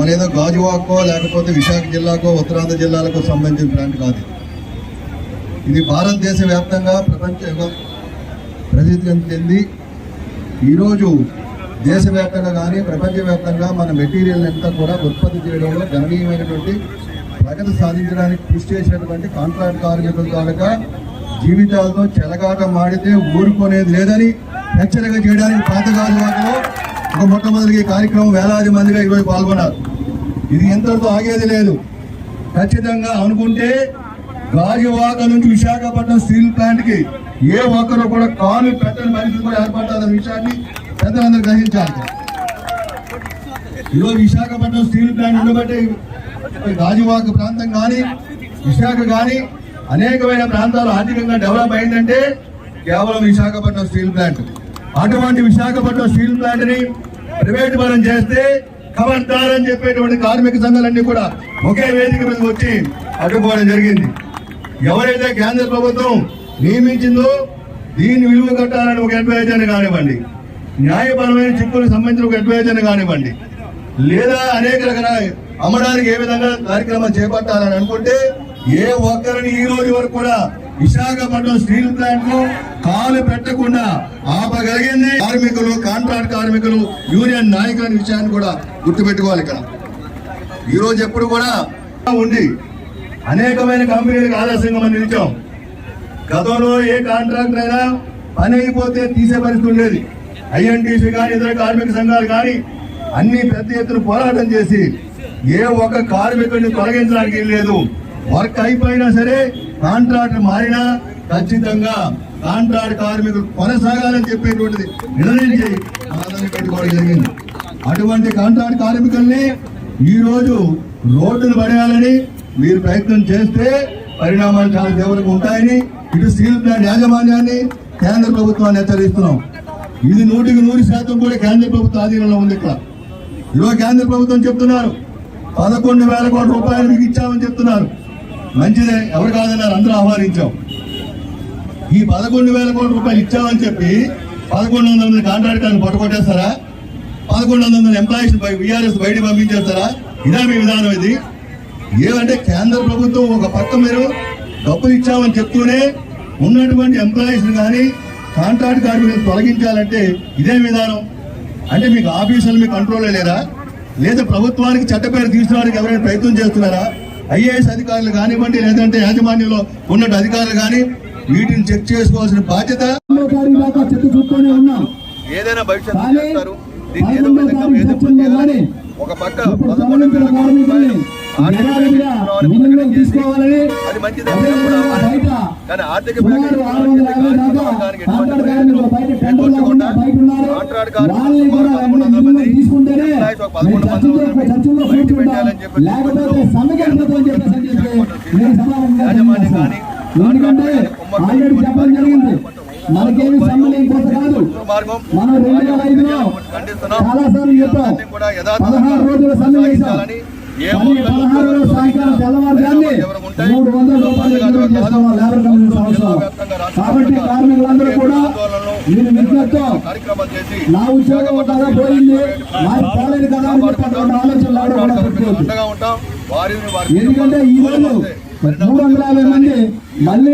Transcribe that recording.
మన ఏదో గాజువాకో లేకపోతే విశాఖ జిల్లాకో ఉత్తరాంధ్ర జిల్లాలకు సంబంధించిన ప్లాంట్ కాదు ఇది. భారతదేశ వ్యాప్తంగా ప్రపంచ ప్రసిద్ధి చెంది ఈరోజు దేశవ్యాప్తంగా కానీ ప్రపంచవ్యాప్తంగా మన మెటీరియల్ అంతా కూడా ఉత్పత్తి చేయడంలో గణనీయమైనటువంటి ప్రగతి సాధించడానికి కృషి చేసినటువంటి కాంట్రాక్ట్ కార్మికుల తాలూకా జీవితాలతో చెలగాట మాడితే ఊరుకునేది లేదని హెచ్చరిక చేయడానికి పాతగాజు వాటిలో మొట్టమొదటి కార్యక్రమం వేలాది మందిగా ఈరోజు పాల్గొన్నారు. ఇది ఎంతటితో ఆగేది లేదు. ఖచ్చితంగా అనుకుంటే గాజువాక నుంచి విశాఖపట్నం స్టీల్ ప్లాంట్కి ఏ ఒక్కరు కూడా కాలు పెట్టని పరిస్థితి కూడా ఏర్పడుతుందన్న విషయాన్ని పెద్దలందరూ గ్రహించాలి. ఈరోజు విశాఖపట్నం స్టీల్ ప్లాంట్ ఉండబట్టే గాజువాక ప్రాంతం కానీ విశాఖ కానీ అనేకమైన ప్రాంతాలు ఆర్థికంగా డెవలప్ అయిందంటే కేవలం విశాఖపట్నం స్టీల్ ప్లాంట్. అటువంటి విశాఖపట్నం స్టీల్ ప్లాంట్ని ప్రైవేట్ పరం చేస్తే ఖబర్దార్ అని చెప్పేటువంటి కార్మిక సంఘాలన్నీ కూడా ఒకే వేదిక మీద వచ్చి అడ్డుకోవడం జరిగింది. ఎవరైతే కేంద్ర ప్రభుత్వం నియమించిందో దీని విలువ కట్టాలని ఒక అడ్వైజర్ని కానివ్వండి న్యాయపరమైన చిక్కులకు సంబంధించిన ఒక అడ్వైజర్ని కానివ్వండి లేదా అనేక రకాల అమ్మడానికి ఏ విధంగా కార్యక్రమాలు చేపట్టాలని అనుకుంటే ఏ ఒక్కరిని ఈ రోజు వరకు కూడా విశాఖపట్నం స్టీల్ ప్లాంట్లో కాలు పెట్టకుండా ఆపగలిగింది. కార్మికులు కాంట్రాక్ట్ కార్మికులు యూనియన్ నాయకుల విషయాన్ని కూడా గుర్తుపెట్టుకోవాలి ఇక్కడ. ఈ రోజు ఎప్పుడు కూడా ఉంది అనేకమైన కంపెనీలకు ఆదర్శంగా మనం నిలిచాం. గతంలో ఏ కాంట్రాక్ట్ అయినా పని అయిపోతే తీసే పరిస్థితి ఉండేది. ఐఎన్టీసీ కానీ ఇతర కార్మిక సంఘాలు కానీ అన్ని పెద్ద ఎత్తున పోరాటం చేసి ఏ ఒక్క కార్మికుడిని తొలగించడానికి లేదు వర్క్ అయిపోయినా సరే కాంట్రాక్ట్ మారినా ఖచ్చితంగా కాంట్రాక్ట్ కార్మికులు కొనసాగాలని చెప్పేటువంటిది నిర్ణయించి మనందరినీ పెట్టుకోవడం జరిగింది. అటువంటి కాంట్రాక్ట్ కార్మికుల్ని ఈరోజు రోజు రోడ్డును పడేయాలని మీరు ప్రయత్నం చేస్తే పరిణామాలు చాలా తీవ్రంగా ఉంటాయని ఇటు స్టీల్ ప్లాంట్ యాజమాన్యాన్ని కేంద్ర ప్రభుత్వాన్ని హెచ్చరిస్తున్నాం. ఇది నూటికి నూరు శాతం కూడా కేంద్ర ప్రభుత్వ ఆధీనంలో ఉంది ఇక్కడ. ఇవ్వ కేంద్ర ప్రభుత్వం చెప్తున్నారు. పదకొండు వేల కోట్ల రూపాయలు మీకు ఇచ్చామని చెప్తున్నారు. మంచిదే. ఎవరు కాదన్నారు? అందరూ ఆహ్వానించాం. ఈ పదకొండు వేల కోట్ల రూపాయలు ఇచ్చామని చెప్పి పదకొండు వందల మంది కాంట్రాక్టర్ని పట్టుకొట్టేస్తారా? పదకొండు వందల మంది ఎంప్లాయీస్ విఆర్ఎస్ బయట పంపించేస్తారా? ఇదా మీ విధానం ఇది. ఏమంటే కేంద్ర ప్రభుత్వం ఒక పక్క మీరు డబ్బులు ఇచ్చామని చెప్తూనే ఉన్నటువంటి ఎంప్లాయీస్ కానీ కాంట్రాక్ట్ కార్మికులను తొలగించాలంటే ఇదే విధానం. అంటే మీకు ఆఫీసులు మీ కంట్రోల్లో లేరా లేదా ప్రభుత్వానికి చట్టపేరు తీసుకోవడానికి ఎవరైనా ప్రయత్నం చేస్తున్నారా? ఐఏఎస్ అధికారులు కానివ్వండి లేదంటే యాజమాన్యంలో ఉన్న అధికారులు కానీ వీటిని చెక్ చేసుకోవాల్సిన బాధ్యత ఏదైనా భవిష్యత్తు చేస్తారు. దీన్ని ఏదో విధంగా చేయాలని ఒక పక్క పదకొండు వేల కోట్ల రూపాయలు అది మంచిదే. కానీ ఆర్థిక ప్యాకేజీ వర్గానికి ఎటువంటి కాంట్రాక్ట్ కార్మికులు పదకొండు వందల మంది పదకొండు మంది బయట పెట్టాలని చెప్పి యాజమాన్యం కానీ మనకేమి సమ్మె లేకపోతే కాదు. మార్గం. మనం రెండు వేల ఐదులో ఖండిస్తున్నాం. చాలా సార్లు చెప్పాం. అన్ని కూడా యథాతథంగా పదహారు రోజుల సమ్మె చేశాం. కొనసాగించాలని ఏ కానీ ఒక్క పదహారు రోజుల సాయంకాలం తెల్లవారుజాన్ని ఎవరు ఉంటాయి? మూడు వందల రూపాయలు ఎగుమతి చేస్తున్నాం లేబర్ కమిషన్ సంవత్సరం కాబట్టి కార్మికులందరూ నేను చేసి నా ఉద్యోగం కదా పోయింది. నాకు పోలేదు కదా అని చెప్పేటువంటి ఆలోచన ఎవరు కూడా పెట్టుకోవద్దు ఎందుకంటే ఈ రోజు మూడు వందల యాభై మంది మళ్ళీ